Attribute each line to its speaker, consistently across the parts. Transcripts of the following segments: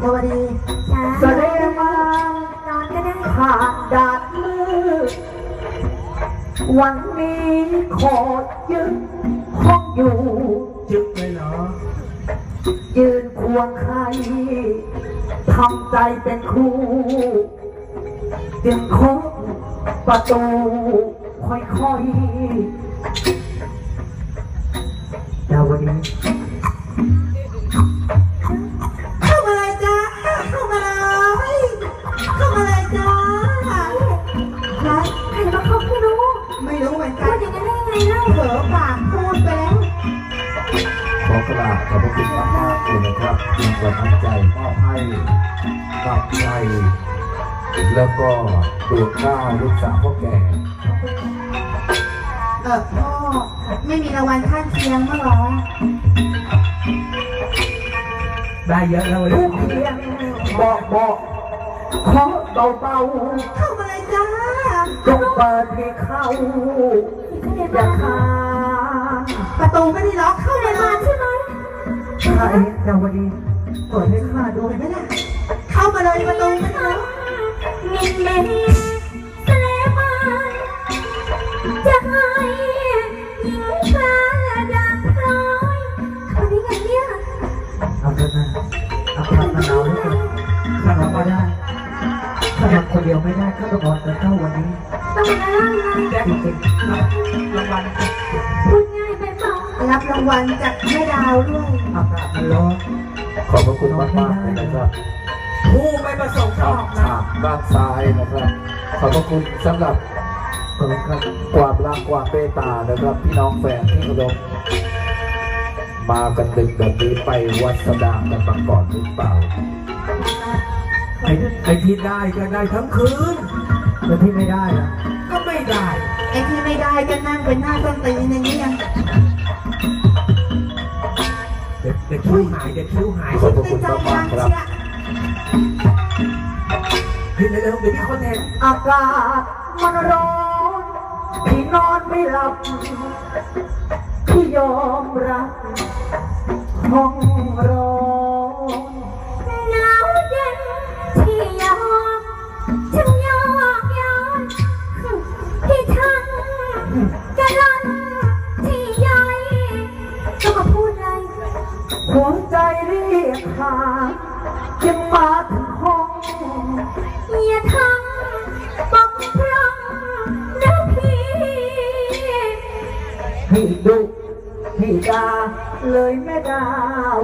Speaker 1: เทวดี
Speaker 2: จ้า
Speaker 3: แสดงมาน
Speaker 2: อนก็ได้
Speaker 3: ผ่านดานมืดวันนี้ขอยึดห้องอยู่
Speaker 1: จึกเลยเหรอ
Speaker 3: ยืนควงใครทำใจเป็นครูจึงคาะประตูค่อยๆดาวนี้
Speaker 1: ขอ
Speaker 4: บพระคุณมากมากๆเลยนะครับที่ประทับใจมอบให้กับใจแล้วก็ตัวข้าวลูกสาวพ่อแก่
Speaker 1: เออพ่อไม่มีรางวัลข้างเคียงมั้างเหรอ
Speaker 3: ได้เยอะแล้วเลยเพียงบอกบอกขอเบาเบา
Speaker 1: เข้ามาเลยจ้า
Speaker 3: ๆจงเปิดให้เข้า
Speaker 2: พี่เสด็จ
Speaker 3: อย่า
Speaker 2: มา
Speaker 3: ค้าง
Speaker 1: ประตูไม่ได้ล็อกเข้า
Speaker 2: เสด็
Speaker 1: มา
Speaker 2: จ
Speaker 1: เล
Speaker 2: มายใช่ไหม
Speaker 3: ใช่ดาวดีเปิดให้ข้าดู
Speaker 1: เห็นไหมล่ะเข้ามาเลยประตูไม่ได้อก
Speaker 2: มินเมเสมาให้หญิงชายดังพลอยคนนี้ไงเนี่ย
Speaker 3: อาเถอะนะเอาความมะนาวให้กันข้านอนไม่ได้ข้านอนคนเดียวไม่ได้ข้าต้องนอนกับเจ้าวันนี้
Speaker 2: ต้องมาล่างไง
Speaker 3: จริงๆรางวัล
Speaker 2: พูด
Speaker 1: รับรางวัลจากแม่ดาวด้วย
Speaker 3: อากาศมันร้อน
Speaker 4: ขอบพระคุณมากมากๆเลยนะครับ
Speaker 1: ผู้ไม่ประสงค์
Speaker 4: ค
Speaker 1: อ
Speaker 4: รั
Speaker 1: อบก
Speaker 4: ฉากด้านซ้ายนะครับ ขอบพระคุณสำหรับ
Speaker 3: เปิดครับ
Speaker 4: ความรักความเมตตานะครับ พี่น้องแฟนที่เคารพมากันดึกแบบนี้ไปวัดสดางกันมาก่อนหรือเปล่า
Speaker 3: ไอ้ไอ้ที่ได้ก็ได้ทั้งคืน แล้วที่ไม่ได้ล่ะ
Speaker 1: ก็ไม่ได้ ไอ้ที่ไม่ได้ก็นั่งเป็นหน้าต้นตีนอย่างนี้ยัง
Speaker 3: เด็กเด็กคิ้วหายเด็กคิ้วหาย
Speaker 4: ขอบพระคุณ
Speaker 1: ใจ
Speaker 4: มาก
Speaker 1: ยัง
Speaker 4: มากๆครับ
Speaker 1: เชีย
Speaker 3: พี่เร็วๆเดี๋ยวมีคนเห็นอากาศมันร้อนพี่นอนไม่หลับพี่ยอมรับห้องร้อน
Speaker 2: หน
Speaker 3: จึงมาถึงห้อง
Speaker 2: อย่าทำปกพร่องนะพี่
Speaker 3: พี่ดุพี่ดาเลยไม่ดา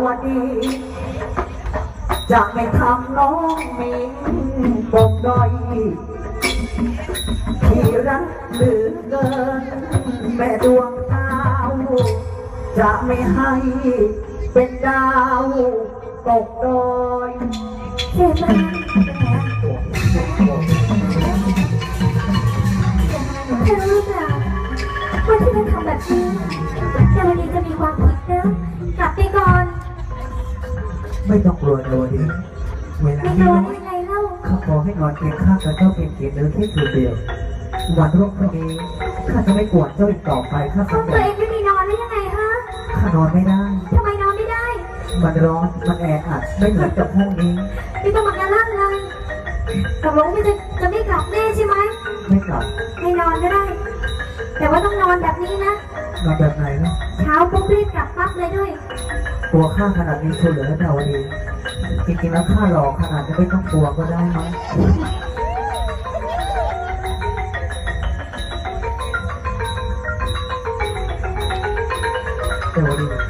Speaker 3: วันนี้จะไม่ทำน้องมิงปมด้อยพี่รักเหลือเกิน แม่ดวงดาว จะไม่ให้เป็นดาว ตกดอย
Speaker 2: เจ็บมาเธอรู้เปล่าว่าที่เธอทำแบบนี้แต่วันนี้จะมีความผิดนะกลับไปก่อน
Speaker 3: ไม่ต้องกลัวในวันนี้เวลา
Speaker 2: ไม่
Speaker 3: ที่
Speaker 2: โด
Speaker 3: น้
Speaker 2: น
Speaker 3: อย
Speaker 2: ยังไงเล่า
Speaker 3: ข้าขอให้นอนเพียงข้างกับเจ้าเพียงเพียงเนื้อแค่คืนเดียววันรุ่งพรุ่งนี้ข้าจะไม่กวนเจ้าอีกต่อไปข้า
Speaker 2: ห้
Speaker 3: สั
Speaker 2: อง
Speaker 3: ญ
Speaker 2: ตัว
Speaker 3: ญา
Speaker 2: เองไม่มีนอนหรือยังไงฮะ
Speaker 3: ข้า
Speaker 2: นอนไม่ได้
Speaker 3: มันร้อน มันแออัดไม่เหมือนกับห้องนี้
Speaker 2: ไม่ต้องมางานลั่นเลยตกลงไม่จะจะไม่กลับแน่ใช่ไหม
Speaker 3: ไม่กลับ
Speaker 2: ให้นอนก็ได้ แต่ว่าต้องนอนแบบนี้นะ
Speaker 3: นอนแบบไหนเนาะ
Speaker 2: เช้าปุ๊บรีบกลับปั๊บเลยด้วย
Speaker 3: กลัวข้าขนาดนี้ชัวร์เหลือดาวดีจริงๆแล้วข้าหลอกขนาดนี้ไม่ต้องกลัวก็ได้มั้งดาวดี